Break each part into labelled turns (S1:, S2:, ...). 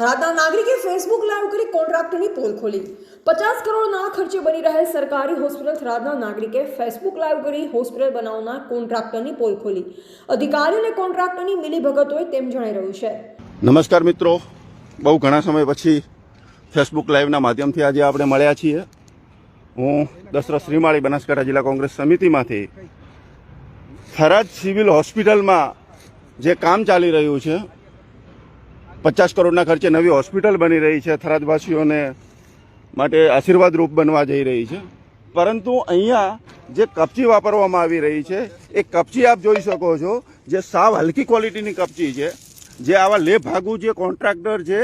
S1: થરાદના નાગરિકે Facebook live કરી કોન્ટ્રાક્ટરની pole ખોલી. પચાસ કરોડના ખર્ચે બની રહેલ સરકારી હોસ્પિટલ થરાદના નાગરિકે ફેસબુક લાઈવ કરી હોસ્પિટલ બનાવનાર કોન્ટ્રાક્ટરની પોલ ખોલી. અધિકારી અને કોન્ટ્રાક્ટરની મિલીભગત હોય તેમ જણાઈ રહ્યું છે.
S2: નમસ્કાર મિત્રો. બહુ ઘણા સમય પછી ફેસબુક લાઈવના માધ્યમથી આજે આપણે મળ્યા છીએ. હું દશરથ શ્રીમાળી બનાસકાંઠા જિલ્લા કોંગ્રેસ સમિતિમાંથી. થરાદ સિવિલ હોસ્પિટલમાં જે કામ ચાલી રહ્યું છે પચાસ કરોડના ખર્ચે નવી હોસ્પિટલ બની રહી છે થરાદવાસીઓને માટે આશીર્વાદરૂપ બનવા જઈ રહી છે. પરંતુ અહીંયા જે કપચી વાપરવામાં આવી રહી છે, એ કપચી આપ જોઈ શકો છો, જે સાવ હલકી ક્વોલિટીની કપચી છે, જે આવા લે ભાગુ જે કોન્ટ્રાક્ટર છે,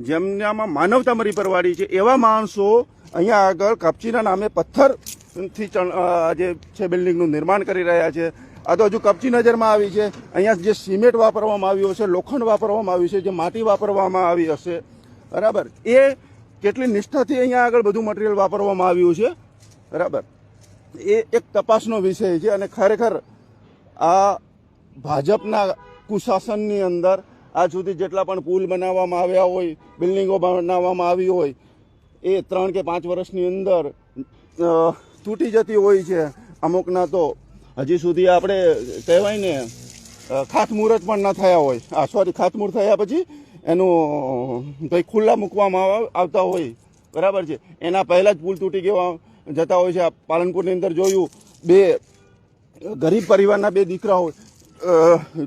S2: જેમનામાં માનવતા મરી પરવાડી છે, એવા માણસો અહીંયા આગળ કપચીના નામે પથ્થરથી જે છે બિલ્ડિંગનું નિર્માણ કરી રહ્યા છે આ તો હજુ કપચી નજરમાં આવી છે. અહીંયા જે સિમેન્ટ વાપરવામાં આવ્યું હશે, લોખંડ વાપરવામાં આવ્યું છે, જે માટી વાપરવામાં આવી હશે. બરાબર? એ કેટલી નિષ્ઠાથી અહીંયા આગળ બધું મટીરિયલ વાપરવામાં આવ્યું છે. બરાબર? એ એક તપાસનો વિષય છે અને ખરેખર આ ભાજપના કુશાસનની અંદર આજ સુધી જેટલા પણ પુલ બનાવવામાં આવ્યા હોય, બિલ્ડિંગો બનાવવામાં આવી હોય, એ ત્રણ કે પાંચ વર્ષની અંદર તૂટી જતી હોય છે. અમુકના તો હજી સુધી આપણે કહેવાય ને ખાતમુહૂર્ત પણ ન થયા હોય. આ સોરી ખાતમુહૂર્ત થયા પછી એનું કંઈ ખુલ્લા મૂકવામાં આવતા હોય. બરાબર છે? એના પહેલાં જ પુલ તૂટી ગયો, જતા હોય છે. આ પાલનપુરની અંદર જોયું, બે ગરીબ પરિવારના બે દીકરાઓ હોય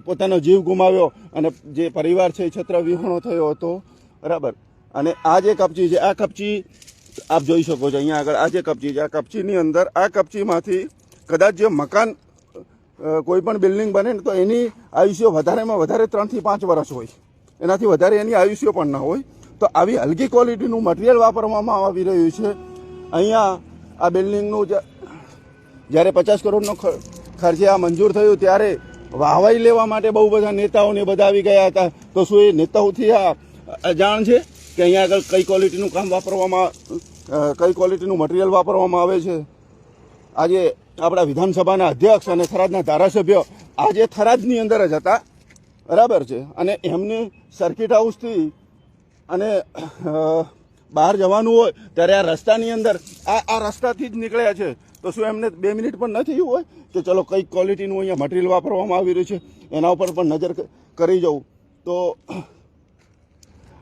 S2: પોતાનો જીવ ગુમાવ્યો અને જે પરિવાર છે એ છત્ર વિહોણો થયો હતો. બરાબર? અને આ જે કપચી છે, આ કપચી, આપ જોઈ શકો છો અહીંયા આગળ, આ જે કપચી છે, આ કપચીની અંદર, આ કપચીમાંથી કદાચ જે મકાન કોઈ પણ બિલ્ડિંગ બને ને તો એની આયુષ્ય વધારેમાં વધારે ત્રણથી પાંચ વર્ષ હોય. એનાથી વધારે એની આયુષ્ય પણ ન હોય. તો આવી હલકી ક્વોલિટીનું મટીરિયલ વાપરવામાં આવી રહ્યું છે. અહીંયા આ બિલ્ડિંગનું જ્યારે પચાસ કરોડનો ખર્ચે આ મંજૂર થયું ત્યારે વાહવાઈ લેવા માટે બહુ બધા નેતાઓને બધા આવી ગયા હતા. તો શું એ નેતાઓથી આ અજાણ છે કે અહીંયા આગળ કઈ ક્વોલિટીનું કામ વાપરવામાં કઈ ક્વોલિટીનું મટીરિયલ વાપરવામાં આવે છે? આજે આપણા વિધાનસભાના અધ્યક્ષ અને થરાદના ધારાસભ્ય આજે થરાદની અંદર જ હતા. બરાબર છે. અને એમને સર્કિટ હાઉસથી અને બહાર જવાનું હોય ત્યારે આ રસ્તાની અંદર, આ આ રસ્તાથી જ નીકળ્યા છે. તો શું એમને બે મિનિટ પણ ન થયું હોય? કે ચલો કઈ ક્વોલિટીનું અહીંયા મટીરિયલ વાપરવામાં આવી રહ્યું છે. એના ઉપર પણ નજર કરી જવું. તો,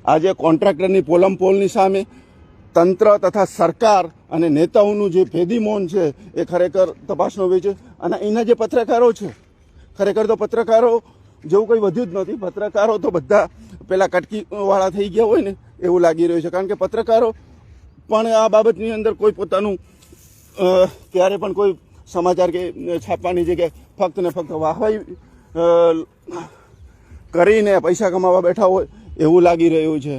S2: આજે કોન્ટ્રાક્ટરની પોલમ પોલની સામે તંત્ર તથા સરકાર અને નેતાઓનું જે ભેદી મૌન છે, એ ખરેખર તપાસનો હોય છે. અને એના જે પત્રકારો છે, ખરેખર તો પત્રકારો જેવું કંઈ વધ્યું જ નથી. પત્રકારો તો બધા પેલા કટકીવાળા થઈ ગયા હોય ને, એવું લાગી રહ્યું છે. કારણ કે પત્રકારો પણ આ બાબતની અંદર કોઈ પોતાનું ક્યારે પણ કોઈ સમાચાર કે છાપવાની જગ્યાએ ફક્ત ને ફક્ત વાહવાઈ કરીને પૈસા કમાવા બેઠા હોય એવું લાગી રહ્યું છે.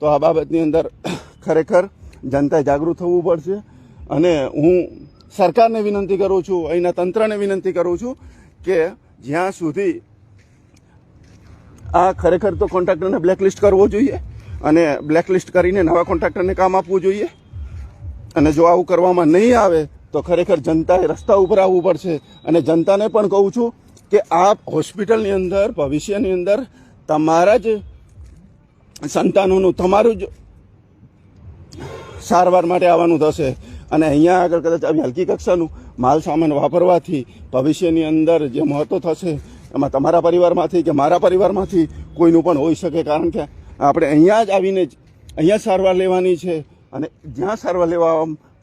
S2: તો આ બાબતની અંદર ખરેખર જનતાએ જાગૃત થવું પડશે. અને હું સરકારને વિનંતી કરું છું, અહીંના તંત્રને વિનંતી કરું છું કે જ્યાં સુધી આ ખરેખર તો કોન્ટ્રાક્ટરને બ્લેકલિસ્ટ કરવો જોઈએ અને બ્લેકલિસ્ટ કરીને નવા કોન્ટ્રાક્ટરને કામ આપવું જોઈએ. અને જો આવું કરવામાં નહીં આવે, તો ખરેખર જનતાએ રસ્તા ઉપર આવવું પડશે. અને જનતાને પણ કહું છું કે આ હોસ્પિટલની અંદર, ભવિષ્યની અંદર તમારા જ સંતાનોનું, તમારું જ સારવાર માટે આવવાનું થશે. અને અહીંયા આગળ કદાચ આવી હલકી કક્ષાનું માલ સામાન વાપરવાથી ભવિષ્યની અંદર જે મહત્વ થશે, એમાં તમારા પરિવારમાંથી કે મારા પરિવારમાંથી કોઈનું પણ હોઈ શકે. કારણ કે આપણે અહીંયા જ આવીને જ, અહીંયા સારવાર લેવાની છે અને જ્યાં સારવાર લેવા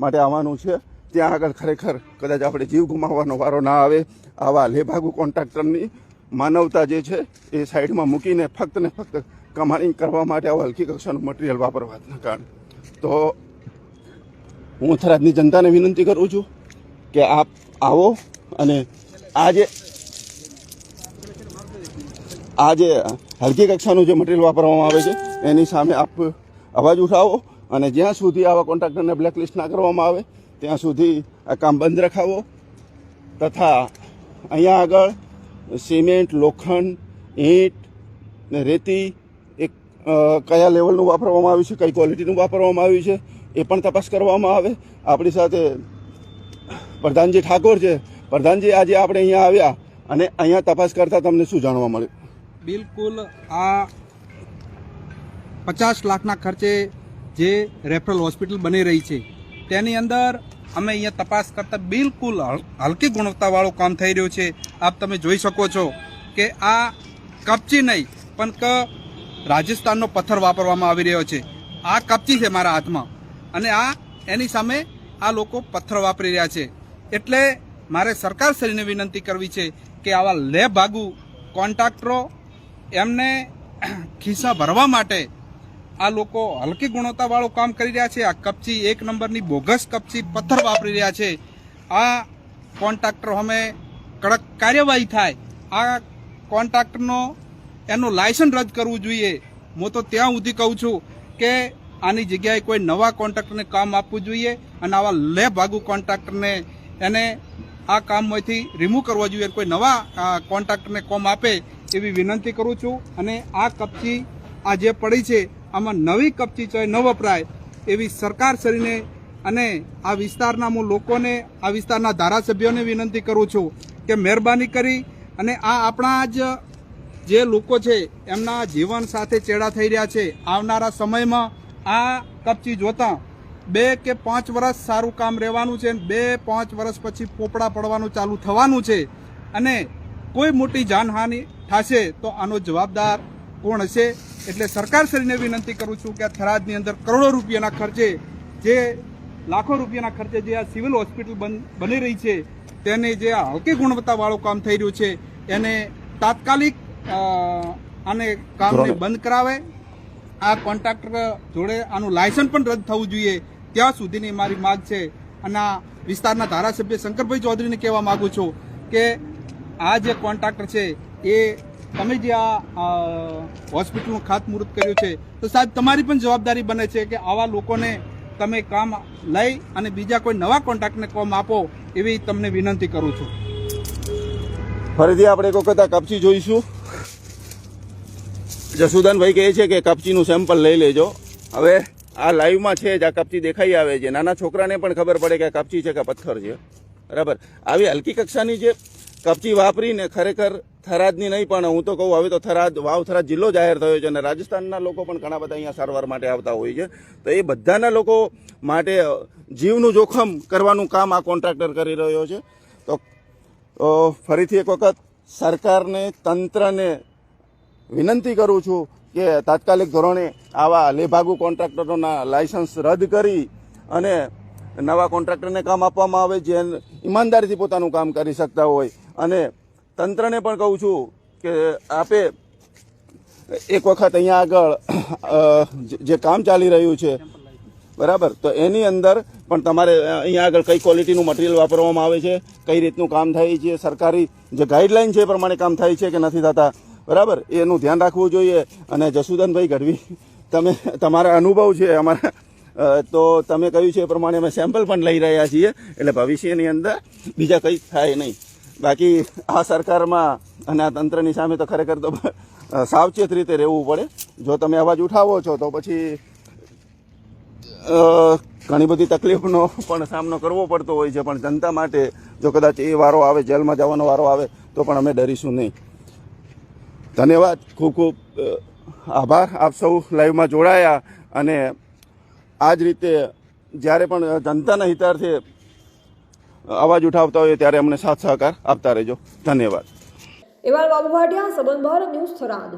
S2: માટે આવવાનું છે, ત્યાં આગળ ખરેખર કદાચ આપણે જીવ ગુમાવવાનો વારો ના આવે. આવા લેભાગુ કોન્ટ્રાક્ટરની માનવતા જે છે, એ સાઈડમાં મૂકીને ફક્ત ને ફક્ત કમાણી કરવા માટે આવા હલકી કક્ષાનું મટીરિયલ વાપરવાના કારણે. તો હું થરાદની જનતાને વિનંતી કરું છું કે આપ આવો અને આજે જે હલકી કક્ષાનું જે મટીરિયલ વાપરવામાં આવે છે, એની સામે આપ અવાજ ઉઠાવો અને જ્યાં સુધી આવા કોન્ટ્રાક્ટરને બ્લેકલિસ્ટ ના કરવામાં આવે, ત્યાં સુધી આ કામ બંધ રખાવો. તથા અહીંયા આગળ સિમેન્ટ, લોખંડ, ઈંટ ને રેતી, એક કયા લેવલનું વાપરવામાં આવ્યું છે, કઈ ક્વોલિટીનું વાપરવામાં આવ્યું છે એ પણ તપાસ કરવામાં આવે. આપણી સાથે પ્રધાનજી ઠાકોર છે. પ્રધાનજી, આજે આપણે અહીંયા આવ્યા અને અહીંયા તપાસ કરતા તમને શું જાણવા મળ્યું?
S3: બિલકુલ આ પચાસ લાખના ખર્ચે જે રેફરલ હોસ્પિટલ બની રહી છે, તેની અંદર અમે અહીંયા તપાસ કરતા બિલકુલ હલકી ગુણવત્તાવાળું કામ થઈ રહ્યું છે. આપ તમે જોઈ શકો છો કે આ કપચી નહીં, પણ ક રાજસ્થાનનો પથ્થર વાપરવામાં આવી રહ્યો છે. આ કપચી છે મારા હાથમાં. અને આ એની સામે આ લોકો પથ્થર વાપરી રહ્યા છે. એટલે મારે સરકારશ્રીને વિનંતી કરવી છે કે આવા લે ભાગુ કોન્ટ્રાક્ટરો એમને ખિસ્સા ભરવા માટે આ લોકો હલકી ગુણવત્તાવાળું કામ કરી રહ્યા છે. આ કપચી એક નંબરની બોગસ કપચી પથ્થર વાપરી રહ્યા છે. આ કોન્ટ્રાક્ટર અમે કડક કાર્યવાહી થાય. આ કોન્ટ્રાક્ટરનો એનું લાયસન્સ રદ કરવું જોઈએ. હું તો ત્યાં સુધી કહું છું કે આની જગ્યાએ કોઈ નવા કોન્ટ્રાક્ટરને કામ આપવું જોઈએ અને આવા લે ભાગુ કોન્ટ્રાક્ટરને એને આ કામમાંથી રિમૂવ કરવા જોઈએ કોઈ નવા કોન્ટ્રાક્ટરને કામ આપે એવી વિનંતી કરું છું. અને આ કપચી આ જે પડી છે, આમાં નવી કપચી ચાહે ન વપરાય એવી સરકાર શ્રીને અને આ વિસ્તારના હું લોકોને, આ વિસ્તારના ધારાસભ્યોને વિનંતી કરું છું કે મહેરબાની કરી અને આ આપણા જ જે લોકો છે, એમના જીવન સાથે ચેડા થઈ રહ્યા છે. આવનારા સમયમાં આ કપચી જોતા બે કે પાંચ વર્ષ સારું કામ રહેવાનું છે અને બે પાંચ વર્ષ પછી પોપડા પડવાનું ચાલુ થવાનું છે અને કોઈ મોટી જાનહાનિ થશે તો આનો જવાબદાર કોણ હશે? એટલે સરકારશ્રીને વિનંતી કરું છું કે આ થરાદની અંદર કરોડો રૂપિયાના ખર્ચે જે લાખો રૂપિયાના ખર્ચે જે આ સિવિલ હોસ્પિટલ બન- બની રહી છે તેને જે આ હલકી ગુણવત્તાવાળું કામ થઈ રહ્યું છે એને તાત્કાલિક આને કામને બંધ કરાવે આ કોન્ટ્રાક્ટર જોડે આનું લાયસન્સ પણ રદ થવું જોઈએ. ત્યાં સુધીની મારી માગ છે. અને આ વિસ્તારના ધારાસભ્ય શંકરભાઈ ચૌધરીને કહેવા માંગુ છું કે આ જે કોન્ટ્રાક્ટર છે, એ તમે જે આ હોસ્પિટલનું ખાતમુહૂર્ત કર્યું છે, તો સાહેબ તમારી પણ જવાબદારી બને છે કે આવા લોકોને તમે કામ લઈ અને બીજા કોઈ નવા કોન્ટ્રાક્ટને કામ આપો એવી તમને વિનંતી કરું છું.
S2: ફરીથી આપણે એક વખત આ કપચી જોઈશું. જસુદાનભાઈ કહે છે કે કપચીનું સેમ્પલ લઈ લેજો. હવે આ લાઈવમાં છે જ, આ કપચી દેખાઈ આવે છે. નાના છોકરાને પણ ખબર પડે કે કપચી છે કે પથ્થર છે. બરાબર? આવી હલકી કક્ષાની જે કપચી વાપરીને ખરેખર થરાદની નહીં, પણ હું તો કહું, હવે તો થરાદ, વાવ થરાદ જિલ્લો જાહેર થયો છે અને રાજસ્થાનના લોકો પણ ઘણા બધા અહીંયા સારવાર માટે આવતા હોય છે. તો એ બધાના લોકો માટે જીવનું જોખમ કરવાનું કામ આ કોન્ટ્રાક્ટર કરી રહ્યો છે. તો તો ફરીથી એક વખત સરકારને, તંત્રને વિનંતી કરું છું કે તાત્કાલિક ધોરણે આવા લેભાગુ કોન્ટ્રાક્ટરોના લાયસન્સ રદ કરી અને નવા કોન્ટ્રાક્ટરને કામ આપવામાં આવે, જે ઈમાનદારીથી પોતાનું કામ કરી શકતા હોય. અને તંત્રને પણ કહું છું કે આપે એક વખત અહીંયા આગળ જે- કામ ચાલી રહ્યું છે, બરાબર? તો એની અંદર પણ તમારે અહીંયા આગળ કઈ ક્વોલિટીનું મટીરિયલ વાપરવામાં આવે છે, કઈ રીતનું કામ થાય છે, સરકારી જે ગાઈડલાઈન છે એ પ્રમાણે કામ થાય છે કે નથી થતા? બરાબર? એનું ધ્યાન રાખવું જોઈએ. અને જસુદનભાઈ ગઢવી, તમે, તમારા અનુભવ છે અમારા. તો તમે કહ્યું છે એ પ્રમાણે અમે સેમ્પલ પણ લઈ રહ્યા છીએ. એટલે ભવિષ્યની અંદર બીજા કંઈ થાય નહીં. બાકી આ સરકારમાં અને આ તંત્રની સામે તો ખરેખર તો સાવચેત રીતે રહેવું પડે. જો તમે અવાજ ઉઠાવો છો તો પછી ઘણી બધી તકલીફનો પણ સામનો કરવો પડતો હોય છે. પણ જનતા માટે જો કદાચ એ વારો આવે, જેલમાં જવાનો વારો આવે, તો પણ અમે ડરીશું નહીં. ધન્યવાદ. ખૂબ ખૂબ આભાર. આપ સૌ લાઈવમાં જોડાયા અને આ જ રીતે જ્યારે પણ જનતાના હિતાર્થે અવાજ ઉઠાવતા હોય ત્યારે અમને સાથ સહકાર આપતા રહેજો. ધન્યવાદ.
S1: એવા બાબુ ભાટિયા સંબંધ ન્યૂઝ થરાદ.